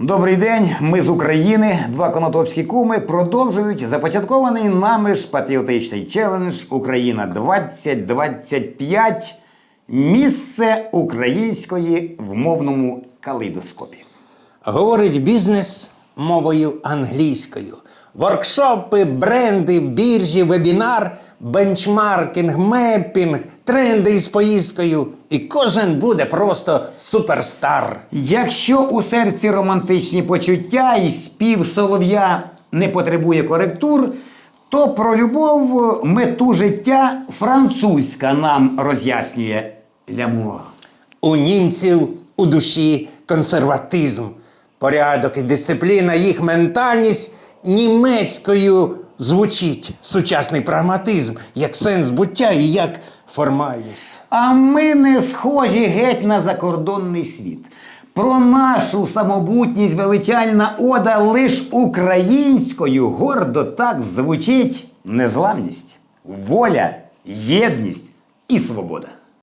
Добрий день, ми з України. Два конотопські куми продовжують започаткований нами ж патріотичний челендж Україна 2025. Місце української в мовному калейдоскопі. Говорить бізнес мовою англійською. Воркшопи, бренди, біржі, вебінар, бенчмаркінг, мепінг, тренди із поїздкою. І кожен буде просто суперстар. Якщо у серці романтичні почуття і спів солов'я не потребує коректур, то про любов, мету життя французька нам роз'яснює Лямур. У німців у душі консерватизм, порядок і дисципліна, їх ментальність німецькою звучить сучасний прагматизм як сенс буття і як формальність. А ми не схожі геть на закордонний світ. Про нашу самобутність величальна ода лиш українською гордо так звучить незламність, воля, єдність і свобода.